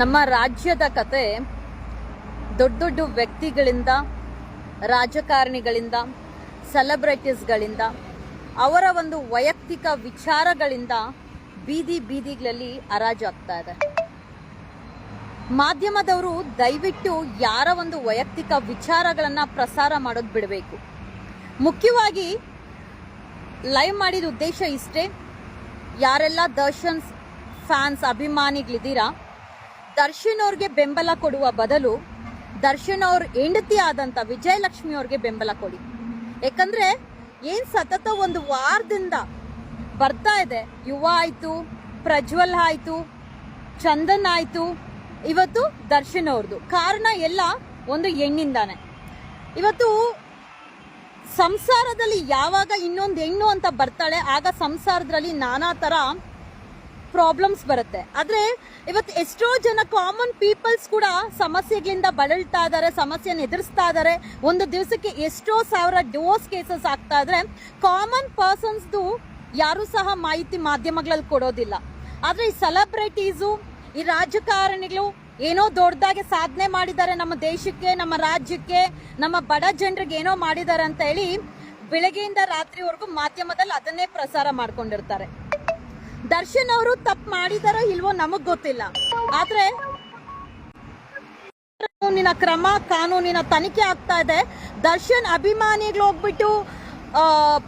ನಮ್ಮ ರಾಜ್ಯದ ಕತೆ ದೊಡ್ಡ ದೊಡ್ಡ ವ್ಯಕ್ತಿಗಳಿಂದ, ರಾಜಕಾರಣಿಗಳಿಂದ ಸೆಲೆಬ್ರಿಟೀಸ್ಗಳಿಂದ ಅವರ ಒಂದು ವೈಯಕ್ತಿಕ ವಿಚಾರಗಳಿಂದ ಬೀದಿ ಬೀದಿಗಳಲ್ಲಿ ಹರಾಜಾಗ್ತಾ ಇದೆ. ಮಾಧ್ಯಮದವರು ದಯವಿಟ್ಟು ಯಾರ ಒಂದು ವೈಯಕ್ತಿಕ ವಿಚಾರಗಳನ್ನು ಪ್ರಸಾರ ಮಾಡೋದು ಬಿಡಬೇಕು. ಮುಖ್ಯವಾಗಿ ಲೈವ್ ಮಾಡಿದ ಉದ್ದೇಶ ಇಷ್ಟೇ. ಯಾರೆಲ್ಲ ದರ್ಶನ್ಸ್ ಫ್ಯಾನ್ಸ್ ಅಭಿಮಾನಿಗಳಿದ್ದೀರಾ ದರ್ಶನ್ ಅವ್ರಿಗೆ ಬೆಂಬಲ ಕೊಡುವ ಬದಲು ದರ್ಶನ್ ಅವ್ರ ಹೆಂಡತಿ ಆದಂಥ ವಿಜಯಲಕ್ಷ್ಮಿ ಅವ್ರಿಗೆ ಬೆಂಬಲ ಕೊಡಿ. ಯಾಕಂದ್ರೆ ಏನು ಸತತ ಒಂದು ವಾರದಿಂದ ಬರ್ತಾ ಇದೆ. ಯುವ ಆಯ್ತು, ಪ್ರಜ್ವಲ್ ಆಯ್ತು, ಚಂದನ್ ಆಯ್ತು, ಇವತ್ತು ದರ್ಶನ್ ಅವ್ರದ್ದು ಕಾರಣ ಎಲ್ಲ ಒಂದು ಹೆಣ್ಣಿಂದಾನೆ. ಇವತ್ತು ಸಂಸಾರದಲ್ಲಿ ಯಾವಾಗ ಇನ್ನೊಂದು ಹೆಣ್ಣು ಅಂತ ಬರ್ತಾಳೆ, ಆಗ ಸಂಸಾರದಲ್ಲಿ ನಾನಾ ತರ ಪ್ರಾಬ್ಲಮ್ಸ್ ಬರುತ್ತೆ. ಆದರೆ ಇವತ್ತು ಎಷ್ಟೋ ಜನ ಕಾಮನ್ ಪೀಪಲ್ಸ್ ಕೂಡ ಸಮಸ್ಯೆಗಳಿಂದ ಬಳಲ್ತಾ ಇದ್ದಾರೆ ಸಮಸ್ಯೆಯನ್ನು ಎದುರಿಸ್ತಾ ಇದ್ದಾರೆ ಒಂದು ದಿವಸಕ್ಕೆ ಎಷ್ಟೋ ಸಾವಿರ ಡಿವೋರ್ಸ್ ಕೇಸಸ್ ಆಗ್ತಾ ಇದ್ರೆ ಕಾಮನ್ ಪರ್ಸನ್ಸ್ದು ಯಾರು ಸಹ ಮಾಹಿತಿ ಮಾಧ್ಯಮಗಳಲ್ಲಿ ಕೊಡೋದಿಲ್ಲ. ಆದರೆ ಈ ಸೆಲೆಬ್ರಿಟೀಸು ಈ ರಾಜಕಾರಣಿಗಳು ಏನೋ ದೊಡ್ಡದಾಗಿ ಸಾಧನೆ ಮಾಡಿದ್ದಾರೆ ನಮ್ಮ ದೇಶಕ್ಕೆ, ನಮ್ಮ ರಾಜ್ಯಕ್ಕೆ, ನಮ್ಮ ಬಡ ಜನರಿಗೆ ಏನೋ ಮಾಡಿದ್ದಾರೆ ಅಂತ ಹೇಳಿ ಬೆಳಗ್ಗೆಯಿಂದ ರಾತ್ರಿವರೆಗೂ ಮಾಧ್ಯಮದಲ್ಲಿ ಅದನ್ನೇ ಪ್ರಸಾರ ಮಾಡ್ಕೊಂಡಿರ್ತಾರೆ. ದರ್ಶನ್ ಅವರು ತಪ್ಪು ಮಾಡಿದಾರೋ ಇಲ್ವೋ ನಮಗ್ ಗೊತ್ತಿಲ್ಲ. ಆದ್ರೆ ಕಾನೂನಿನ ಕ್ರಮ, ಕಾನೂನಿನ ತನಿಖೆ ಆಗ್ತಾ ಇದೆ. ದರ್ಶನ್ ಅಭಿಮಾನಿಗಳು ಹೋಗ್ಬಿಟ್ಟು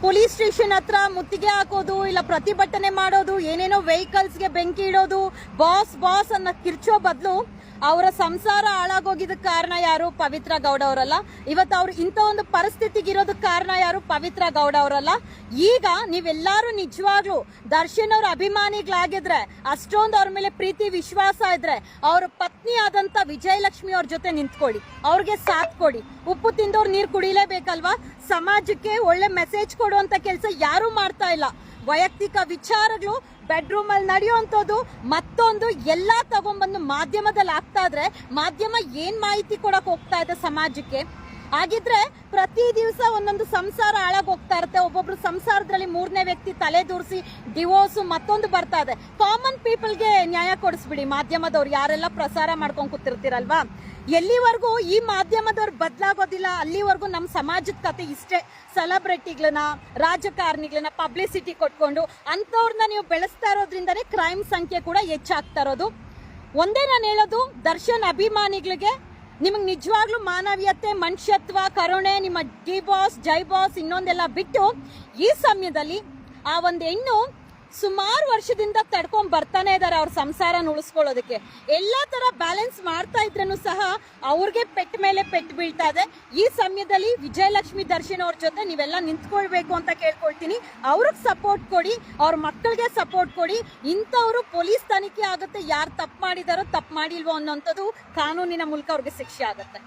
ಪೊಲೀಸ್ ಸ್ಟೇಷನ್ ಹತ್ರ ಮುತ್ತಿಗೆ ಹಾಕೋದು, ಇಲ್ಲ ಪ್ರತಿಭಟನೆ ಮಾಡೋದು, ಏನೇನೋ ವೆಹಿಕಲ್ಸ್ಗೆ ಬೆಂಕಿ ಇಡೋದು ಬಾಸ್ ಬಾಸ್ ಅನ್ನ ಕಿರ್ಚೋ ಬದಲು ಅವರ ಸಂಸಾರ ಹಾಳಾಗೋಗಿದ್ದಕ್ಕೆ ಕಾರಣ ಯಾರು? ಪವಿತ್ರ ಗೌಡ ಅವರಲ್ಲ. ಇವತ್ತು ಅವ್ರು ಇಂಥ ಒಂದು ಪರಿಸ್ಥಿತಿಗೆ ಇರೋದಕ್ಕೆ ಕಾರಣ ಯಾರು? ಪವಿತ್ರ ಗೌಡ ಅವರಲ್ಲ. ಈಗ ನೀವೆಲ್ಲರೂ ನಿಜವಾಗ್ಲೂ ದರ್ಶನ್ ಅವ್ರ ಅಭಿಮಾನಿಗಳಾಗಿದ್ರೆ, ಅಷ್ಟೊಂದು ಅವ್ರ ಮೇಲೆ ಪ್ರೀತಿ, ವಿಶ್ವಾಸ ಇದ್ರೆ, ಅವ್ರ ಪತ್ನಿ ಆದಂತ ವಿಜಯಲಕ್ಷ್ಮಿ ಅವ್ರ ಜೊತೆ ನಿಂತ್ಕೊಳ್ಳಿ. ಅವ್ರಿಗೆ ಸಾಥ್ ಕೊಡಿ. ಉಪ್ಪು ತಿಂದವ್ರು ನೀರು ಕುಡಿಲೇಬೇಕಲ್ವಾ? ಸಮಾಜಕ್ಕೆ ಒಳ್ಳೆ ಮೆಸೇಜ್ ಕೊಡುವಂತ ಕೆಲಸ ಯಾರು ಮಾಡ್ತಾ ಇಲ್ಲ. ವೈಯಕ್ತಿಕ ವಿಚಾರಗಳು ಬೆಡ್ರೂಮ್ ಅಲ್ಲಿ ನಡೆಯುವಂಥದ್ದು, ಮತ್ತೊಂದು ಎಲ್ಲ ತಗೊಂಡ್ಬಂದು ಮಾಧ್ಯಮದಲ್ಲಿ ಆಗ್ತಾ ಇದ್ರೆ ಮಾಧ್ಯಮ ಏನ್ ಮಾಹಿತಿ ಕೊಡಕ್ ಹೋಗ್ತಾ ಇದೆ ಸಮಾಜಕ್ಕೆ? ಹಾಗಿದ್ರೆ ಪ್ರತಿ ದಿವಸ ಒಂದೊಂದು ಸಂಸಾರ ಹಾಳಾಗಿ ಹೋಗ್ತಾ ಇರುತ್ತೆ. ಒಬ್ಬೊಬ್ರು ಸಂಸಾರದಲ್ಲಿ ಮೂರನೇ ವ್ಯಕ್ತಿ ತಲೆ ದೂರಿಸಿ ಡಿವೋರ್ಸ್ ಮತ್ತೊಂದು ಬರ್ತಾ ಇದೆ. ಕಾಮನ್ ಪೀಪಲ್ಗೆ ನ್ಯಾಯ ಕೊಡಿಸ್ಬಿಡಿ. ಮಾಧ್ಯಮದವ್ರು ಯಾರೆಲ್ಲ ಪ್ರಸಾರ ಮಾಡ್ಕೊಂಡು ಕೂತಿರ್ತೀರಲ್ವಾ? ಎಲ್ಲಿವರೆಗೂ ಈ ಮಾಧ್ಯಮದವ್ರು ಬದಲಾಗೋದಿಲ್ಲ. ಅಲ್ಲಿವರೆಗೂ ನಮ್ಮ ಸಮಾಜದ ಕತೆ ಇಷ್ಟೇ. ಸೆಲೆಬ್ರಿಟಿಗಳನ್ನ ರಾಜಕಾರಣಿಗಳನ್ನ ಪಬ್ಲಿಸಿಟಿ ಕೊಟ್ಕೊಂಡು ಅಂಥವ್ರನ್ನ ನೀವು ಬೆಳೆಸ್ತಾ ಇರೋದ್ರಿಂದನೇ ಕ್ರೈಮ್ ಸಂಖ್ಯೆ ಕೂಡ ಹೆಚ್ಚಾಗ್ತಾ ಇರೋದು. ಒಂದೇ ನಾನು ಹೇಳೋದು, ದರ್ಶನ್ ಅಭಿಮಾನಿಗಳಿಗೆ ನಿಮಗೆ ನಿಜವಾಗ್ಲೂ ಮಾನವೀಯತೆ, ಮನುಷ್ಯತ್ವ, ಕರುಣೆ, ನಿಮ್ಮ ಡಿ ಬಾಸ್, ಜೈ ಬಾಸ್ ಇನ್ನೊಂದೆಲ್ಲ ಬಿಟ್ಟು ಈ ಸಮಯದಲ್ಲಿ ಆ ಒಂದು ಹೆಣ್ಣು ಸುಮಾರು ವರ್ಷದಿಂದ ತಡ್ಕೊಂಡ್ ಬರ್ತಾನೆ ಇದಾರೆ ಅವ್ರ ಸಂಸಾರನ ಉಳಿಸ್ಕೊಳ್ಳೋದಕ್ಕೆ. ಎಲ್ಲಾ ತರ ಬ್ಯಾಲೆನ್ಸ್ ಮಾಡ್ತಾ ಇದ್ರೂ ಸಹ ಅವ್ರಿಗೆ ಪೆಟ್ಟ ಮೇಲೆ ಪೆಟ್ ಬೀಳ್ತಾ ಇದೆ. ಈ ಸಮಯದಲ್ಲಿ ವಿಜಯಲಕ್ಷ್ಮಿ ದರ್ಶನ್ ಅವ್ರ ಜೊತೆ ನೀವೆಲ್ಲ ನಿಂತ್ಕೊಳ್ಬೇಕು ಅಂತ ಕೇಳ್ಕೊಳ್ತೀನಿ. ಅವ್ರಿಗೆ ಸಪೋರ್ಟ್ ಕೊಡಿ, ಅವ್ರ ಮಕ್ಕಳಿಗೆ ಸಪೋರ್ಟ್ ಕೊಡಿ. ಇಂಥವ್ರು ಪೊಲೀಸ್ ತನಿಖೆ ಆಗುತ್ತೆ. ಯಾರು ತಪ್ಪು ಮಾಡಿದಾರೋ ತಪ್ಪು ಮಾಡಿಲ್ವೋ ಅನ್ನೋಂಥದ್ದು ಕಾನೂನಿನ ಮೂಲಕ ಅವ್ರಿಗೆ ಶಿಕ್ಷೆ ಆಗುತ್ತೆ.